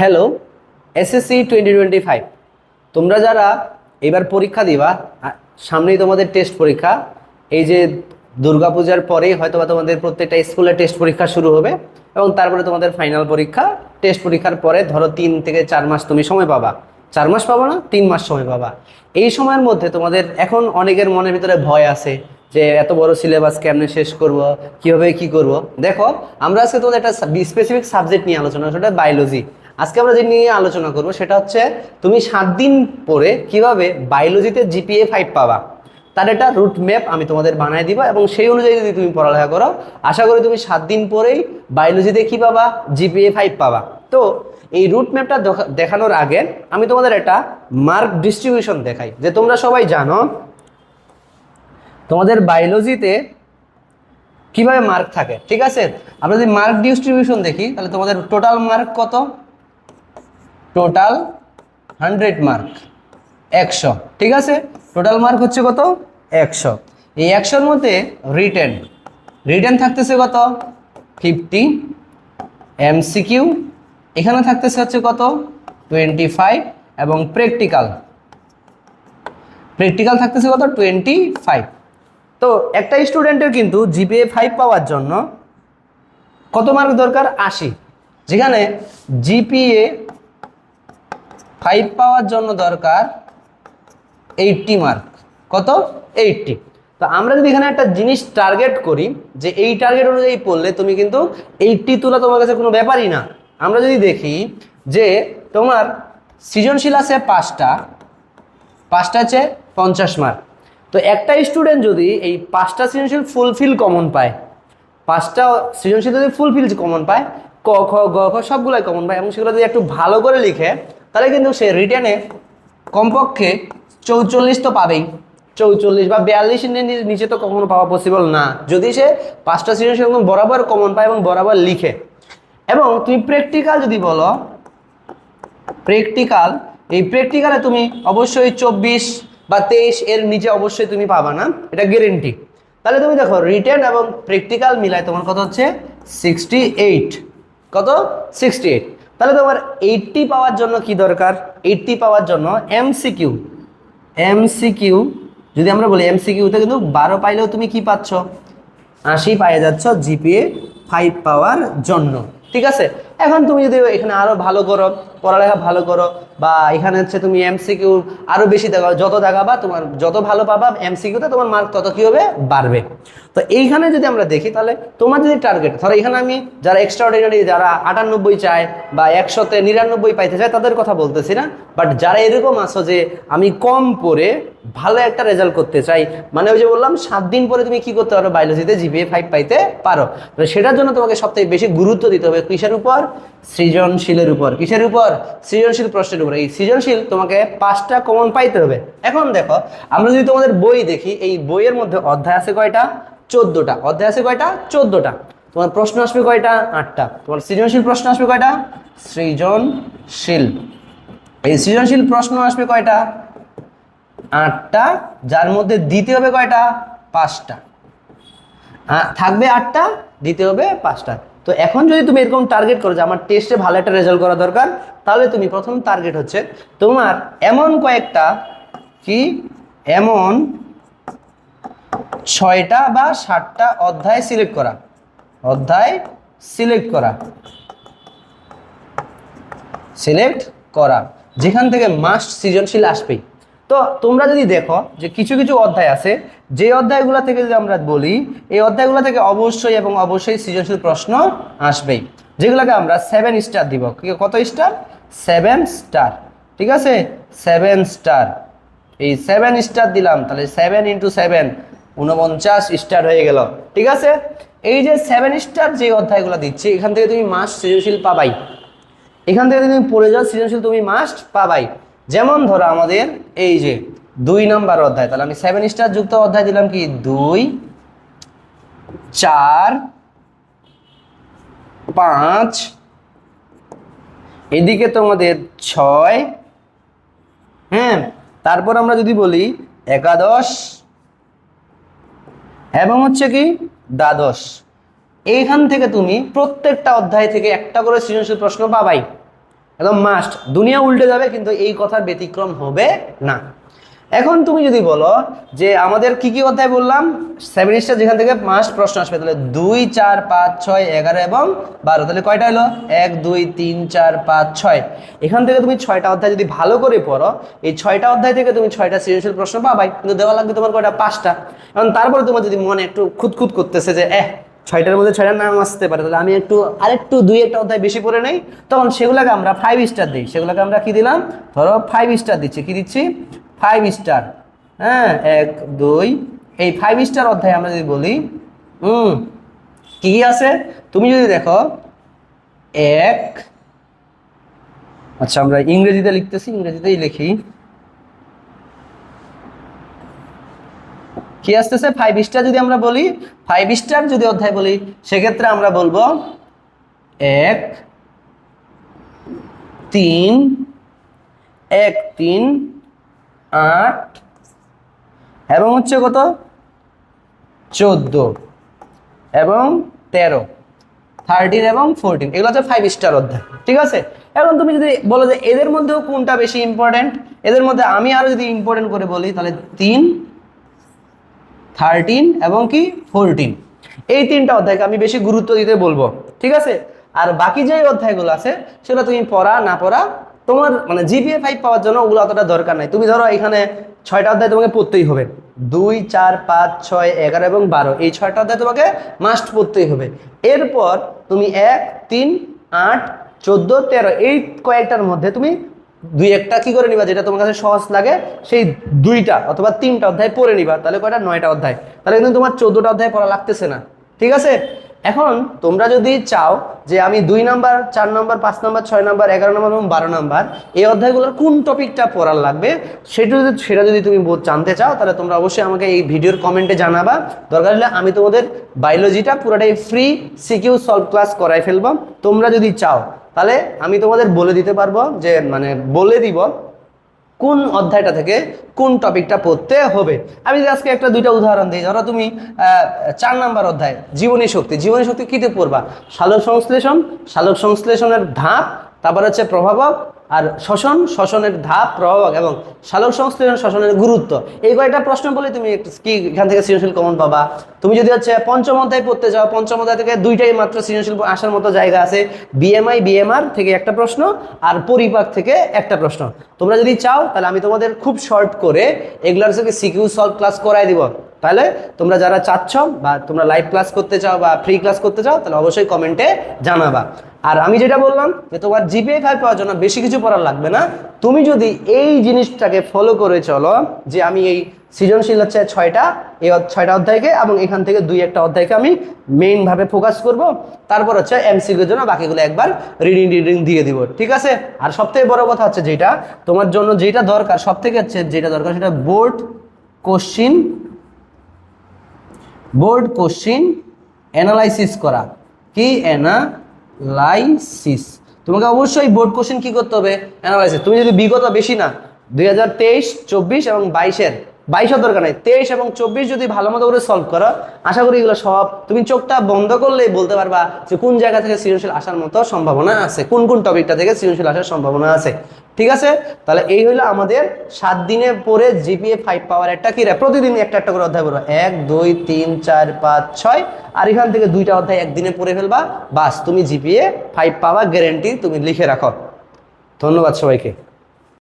Hello SSC twenty twenty five তোমরা যারা এবার পরীক্ষা দিবা সামনেই তোমাদের টেস্ট পরীক্ষা। এই যে দুর্গাপূজার পরেই হয়তো বা তোমাদের প্রত্যেকটা স্কুলে টেস্ট পরীক্ষা শুরু হবে এবং তারপরে তোমাদের ফাইনাল পরীক্ষা। টেস্ট পরীক্ষার পরে ধরো তিন থেকে চার মাস তুমি সময় পাবা। চার মাস পাবো না, তিন মাস সময় পাবা। এই সময়ের মধ্যে তোমাদের এখন অনেকের মনের ভিতরে ভয় আছে যে এত বড় সিলেবাস কেমনে শেষ করব, কীভাবে কি করব। দেখো, আমরা আজকে তোমাদের একটা স্পেসিফিক সাবজেক্ট নিয়ে আলোচনা, সেটা বায়োলজি আজকে আমরা যে নিয়ে আলোচনা করব সেটা হচ্ছে তুমি সাত দিন পরে কীভাবে বায়োলজিতে জিপিএ ফাইভ পাবা? তার একটা রুট ম্যাপ আমি তোমাদের বানায় দিব এবং সেই অনুযায়ী যদি তুমি পড়ালেখা করো, আশা করি তুমি সাত দিন পরেই বায়োলজিতে কি পাবা? জিপিএ ফাইভ পাবা। তো এই রুট ম্যাপটা দেখানোর আগে আমি তোমাদের একটা মার্ক ডিস্ট্রিবিউশন দেখাই, যে তোমরা সবাই জানো তোমাদের বায়োলজিতে কীভাবে মার্ক থাকে, ঠিক আছে? আমরা যদি মার্ক ডিস্ট্রিবিউশন দেখি, তাহলে তোমাদের টোটাল মার্ক কত? টোটাল হান্ড্রেড মার্ক একশো। ঠিক আছে? টোটাল মার্ক হচ্ছে কত? একশো। এই একশোর মধ্যে রিটেন রিটেন থাকতেছে কত? ফিফটি এমসিকিউ এখানে থাকতেছে হচ্ছে কত? টোয়েন্টি ফাইভ এবং প্র্যাকটিক্যাল প্র্যাকটিক্যাল থাকতেছে কত? টোয়েন্টি ফাইভ তো একটা স্টুডেন্টের কিন্তু জিপিএ ফাইভ পাওয়ার জন্য কত মার্ক দরকার? আশি। যেখানে জিপিএ ফাইভ পাওয়ার জন্য দরকার এইটটি মার্ক। কত? এইটটি। তো আমরা যদি এখানে একটা জিনিস টার্গেট করি, যে এই টার্গেট অনুযায়ী পড়লে তুমি কিন্তু এইটটি তোলা তোমার কাছে কোনো ব্যাপারই না। আমরা যদি দেখি যে তোমার সৃজনশীল আছে পাঁচটা পাঁচটা আছে পঞ্চাশ মার্ক। তো একটা স্টুডেন্ট যদি এই পাঁচটা সৃজনশীল ফুলফিল কমন পায়, পাঁচটা সৃজনশীল যদি ফুলফিল কমন পায় ক, খ, গ, খ সবগুলোই কমন পায় এবং সেগুলো যদি একটু ভালো করে লিখে, তাহলে কিন্তু সে রিটেনে কমপক্ষে চৌচল্লিশ তো পাবেই। চৌচল্লিশ বা বিয়াল্লিশ নিচে তো কখনো পাওয়া পসিবল না। যদি সে পাঁচটা সৃজনশীল একদম বরাবর কমন পায় এবং বরাবর লিখে। এবং তুমি প্র্যাকটিক্যাল যদি বলো প্র্যাকটিক্যাল এই প্র্যাকটিক্যালে তুমি অবশ্যই চব্বিশ বা তেইশ এর নিচে অবশ্যই তুমি পাবা না। এটা গ্যারেন্টি তাহলে তুমি দেখো রিটেন এবং প্র্যাকটিক্যাল মিলায় তোমার কথা হচ্ছে? সিক্সটি এইট কত? সিক্সটি এইট তাহলে তোমার এইটটি পাওয়ার জন্য কি দরকার? এইটটি পাওয়ার জন্য এমসিকিউ এমসিকিউ যদি আমরা বলি এমসিকিউতে কিন্তু বারো পাইলেও তুমি কি পাচ্ছ? আশি পাইয়ে যাচ্ছ জিপিএ ফাইভ পাওয়ার জন্য। ঠিক আছে? এখন তুমি যদি এখানে আরও ভালো করো পড়ালেখা ভালো করো বা এখানে হচ্ছে তুমি এমসিকিউ আরও বেশি দেখাও, যত দেখাবা তোমার যত ভালো পাবা এমসিকিউতে তোমার মার্ক তত কি হবে? বাড়বে। তো এইখানে যদি আমরা দেখি তাহলে তোমার যদি টার্গেট ধরো এখানে আমি যারা এক্সট্রাঅর্ডিনারি যারা আটানব্বই চায় বা একশোতে নিরানব্বই পাইতে চায় তাদের কথা বলতেছি না বাট যারা এরকম আছো যে আমি কম পড়ে ভালো একটা রেজাল্ট করতে চাই মানে ওই যে বললাম সাত দিন পরে তুমি কি করতে পারো? বায়োলজিতে জিপিএ ফাইভ পাইতে পারো। সেটার জন্য তোমাকে সবথেকে বেশি গুরুত্ব দিতে হবে। কিসের উপর? সৃজনশীলের উপর। কিসের উপর? সৃজনশীল প্রশ্নের উপর। এই সৃজনশীল তোমাকে পাঁচটা কমন পাইতে হবে। এখন দেখো, আমরা যদি তোমাদের বই দেখি, এই বইয়ের মধ্যে অধ্যায় আছে কয়টা? চোদ্দোটা। অধ্যায় আছে কয়টা? চোদ্দোটা। তোমার প্রশ্ন আসবে কয়টা? আটটা। তোমার সৃজনশীল প্রশ্ন আসবে কয়টা? সৃজনশীল। এই সৃজনশীল প্রশ্ন আসবে কয়টা? আটটা। যার মধ্যে দিতে হবে কয়টা? পাঁচটা। থাকবে আটটা, দিতে হবে পাঁচটা। তো এখন যদি তুমি এরকম টার্গেট করো যে আমার টেস্টে ভালো একটা রেজাল্ট করা দরকার, তাহলে তুমি প্রথম টার্গেট হচ্ছে তোমার এমন কয়েকটা কি? এমন ছয়টা বা সাতটা অধ্যায় সিলেক্ট করা। অধ্যায় সিলেক্ট করা। সিলেক্ট করা। যেখান থেকে মাস্ট সৃজনশীল আসবেই। তো তোমরা যদি দেখো যে কিছু কিছু অধ্যায় আছে, যে অধ্যায়গুলো থেকে যদি আমরা বলি, এই অধ্যায়গুলো থেকে অবশ্যই এবং অবশ্যই সৃজনশীল প্রশ্ন আসবেই। যেগুলোকে আমরা সেভেন স্টার দিব। কত স্টার সেভেন স্টার ঠিক আছে? সেভেন স্টার এই সেভেন স্টার দিলাম, তাহলে সেভেন ইন্টু সেভেন উনপঞ্চাশ স্টার হয়ে গেল। ঠিক আছে? এই যে সেভেন স্টার যে অধ্যায়গুলো দিচ্ছি, এখান থেকে তুমি মাস সৃজনশীল পাবাই। এখান থেকে তুমি পড়ে যাও, সৃজনশীল তুমি মাস্ট পাবাই। যেমন ধরো আমাদের এই যে দুই নাম্বার অধ্যায়, তাহলে আমি সেভেন স্টার যুক্ত অধ্যায় দিলাম কি? দুই, চার, পাঁচ, এদিকে তোমাদের ছয় হ্যাঁ? তারপর আমরা যদি বলি একাদশ এবং হচ্ছে কি দ্বাদশ। এইখান থেকে তুমি প্রত্যেকটা অধ্যায় থেকে একটা করে সৃজনশীল প্রশ্ন পাবাই। একদম মাস্ট দুনিয়া উল্টে যাবে, কিন্তু এই কথার ব্যতিক্রম হবে না। এখন তুমি যদি বলো যে আমাদের কি কি অধ্যায় বললাম সেভেন স্টার যেখান থেকে মাস্ট প্রশ্ন আসবে, তাহলে দুই, চার, পাঁচ, ছয়, এগারো এবং বারো, তাহলে কয়টা হলো? এক, দুই, তিন, চার, পাঁচ, ছয়। এখান থেকে তুমি ছয়টা অধ্যায় যদি ভালো করে পড়ো, এই ছয়টা অধ্যায় থেকে তুমি ছয়টা সৃজনশীল প্রশ্ন পাবাই, কিন্তু দেওয়া লাগবে তোমার কয়টা? পাঁচটা। এবং তারপরে তোমার যদি মনে একটু খুঁতখুত করতেছে যে, এহ ছয়টার মধ্যে ছয়টার নাম আসতে পারে, তাহলে আমি একটু, আরেকটু দুই একটা অধ্যায় বেশি পড়ে নেই, তখন সেগুলোকে আমরা ফাইভ স্টার দিই। সেগুলোকে আমরা কি দিলাম? ধরো ফাইভ স্টার দিচ্ছি, কি দিচ্ছি? ফাইভ স্টার হ্যাঁ এক, দুই, এই ফাইভ স্টার অধ্যায় আমরা যদি বলি, হুম, কি কি আছে? তুমি যদি দেখো, এক আচ্ছা আমরা ইংরেজিতে লিখতেছি, ইংরেজিতেই লিখি। কি আসতেছে? ফাইভ স্টার যদি আমরা বলি ফাইভ স্টার যদি অধ্যায় বলি, সেক্ষেত্রে আমরা বলব এক, তিন এক, তিন, আট, এবং হচ্ছে কত? চোদ্দ, এবং তেরো থার্টিন এবং ফোরটিন এগুলো হচ্ছে ফাইভ স্টার অধ্যায়, ঠিক আছে? এখন তুমি যদি বলো যে এদের মধ্যেও কোনটা বেশি ইম্পর্টেন্ট এদের মধ্যে আমি আরও যদি ইম্পর্টেন্ট করে বলি, তাহলে তিন থার্টিন এবং কি ফোরটিন এই তিনটা অধ্যায়কে আমি বেশি গুরুত্ব দিতে বলব, ঠিক আছে? আর বাকি যে অধ্যায়গুলো আছে, সেগুলো তুমি পড়া, না পড়া, তোমার মানে জিপিএ ফাইভ পাওয়ার জন্য ওগুলো অতটা দরকার নাই। তুমি ধরো এখানে ছয়টা অধ্যায় তোমাকে পড়তেই হবে। দুই, চার, পাঁচ, ছয়, এগারো এবং বারো, এই ছয়টা অধ্যায় তোমাকে মাস্ট পড়তেই হবে। এরপর তুমি এক, তিন, আট, চোদ্দ, তেরো, এই কয়েকটার মধ্যে তুমি দুই একটা কি করে নিবা যেটা তোমার কাছে সহজ লাগে, সেই দুইটা অথবা তিনটা অধ্যায় পড়ে নিবা, তাহলে কয়টা? নয়টা অধ্যায়। তাহলে কিন্তু তোমার চোদ্দটা অধ্যায় পড়া লাগতেছে না। ঠিক আছে? এখন তোমরা যদি চাও যে আমি দুই নাম্বার, চার নাম্বার, পাঁচ নাম্বার, ছয় নাম্বার, এগারো নাম্বার এবং বারো নাম্বার, এই অধ্যায়গুলোর কোন টপিকটা পড়ার লাগবে, সেটা যদি সেটা যদি তুমি জানতে চাও, তাহলে তোমরা অবশ্যই আমাকে এই ভিডিওর কমেন্টে জানাবা। দরকার হলে আমি তোমাদের বায়োলজিটা পুরোটাই ফ্রি সিকিউ সলভ ক্লাস করাই ফেলব। তোমরা যদি চাও তাহলে আমি তোমাদের বলে দিতে পারব যে মানে বলে দিব কোন অধ্যায়টা থেকে কোন টপিকটা পড়তে হবে। আমি যদি আজকে একটা দুইটা উদাহরণ দিই, ধরো তুমি চার নাম্বার অধ্যায়, জীবনী শক্তি। জীবনী শক্তি কিতে পড়বা? সালোক সংশ্লেষণ সালোক সংশ্লেষণের ধাপ, তারপর হচ্ছে প্রভাবক আর শ্বসন, শ্বসনের ধাপ প্রভাবক এবং সালোক সংশ্লেষণ, শ্বসনের গুরুত্ব। এই কয়েকটা প্রশ্ন বলে তুমি কি এখান থেকে সৃজনশীল কমন পাবা? তুমি যদি হচ্ছে পঞ্চম অধ্যায় পড়তে যাও, পঞ্চম অধ্যায় থেকে দুইটাই মাত্র সৃজনশীল আসার মতো জায়গা আছে। বিএমআই বিএমআর থেকে একটা প্রশ্ন আর পরিপাক থেকে একটা প্রশ্ন। তোমরা যদি চাও, তাহলে আমি তোমাদের খুব শর্ট করে এগুলার থেকে সিকিউ সলভ ক্লাস করাই দিব। তাহলে তোমরা যারা চাচ্ছ বা তোমরা লাইভ ক্লাস করতে চাও বা ফ্রি ক্লাস করতে চাও, তাহলে অবশ্যই কমেন্টে জানাবা। আর আমি যেটা বললাম যে তোমার জিপিএ ফাইভ পাওয়ার জন্য বেশি কিছু পড়ার লাগবে না। তুমি যদি এই জিনিসটাকে ফলো করে চলো যে আমি এই সৃজনশীল হচ্ছে ছয়টা, এই ছয়টা অধ্যায়কে এবং এখান থেকে দুই একটা অধ্যায়কে আমি মেইনভাবে ফোকাস করব। তারপর হচ্ছে এমসিকিউর জন্য বাকিগুলো একবার রিডিং রিডিং দিয়ে দিব, ঠিক আছে? আর সবথেকে বড় কথা হচ্ছে যেটা, তোমার জন্য যেটা দরকার সব থেকে হচ্ছে যেটা দরকার সেটা board question board question analysis করা। কি অ্যানালাইসিস? তোমাকে অবশ্যই বোর্ড কোশ্চিন কি করতে হবে? অ্যানালাইসিস। তুমি যদি বিগত বেশি না, দুই হাজার তেইশ, চব্বিশ এবং বাইশের বাইশের দরকার নেই, তেইশ এবং চব্বিশ যদি ভালো মতো করে সলভ করো, আশা করি এগুলো সব তুমি চোখটা বন্ধ করলেই বলতে পারবা যে কোন জায়গা থেকে সৃজনশীল আসার মতো সম্ভাবনা আছে, কোন কোন টপিকটা থেকে সৃজনশীল আসার সম্ভাবনা আছে, ঠিক আছে? তাহলে এই হলো আমাদের সাত দিনে পরে জিপিএ ফাইভ পাওয়ার একটা কি? প্রতিদিন একটা একটা করে অধ্যায় পড়ো এক, দুই, তিন, চার, পাঁচ, ছয়, আর এখান থেকে দুইটা অধ্যায় একদিনে পড়ে ফেলবা। বাস, তুমি জিপিএ ফাইভ পাওয়া গ্যারেন্টি তুমি লিখে রাখো। ধন্যবাদ সবাইকে।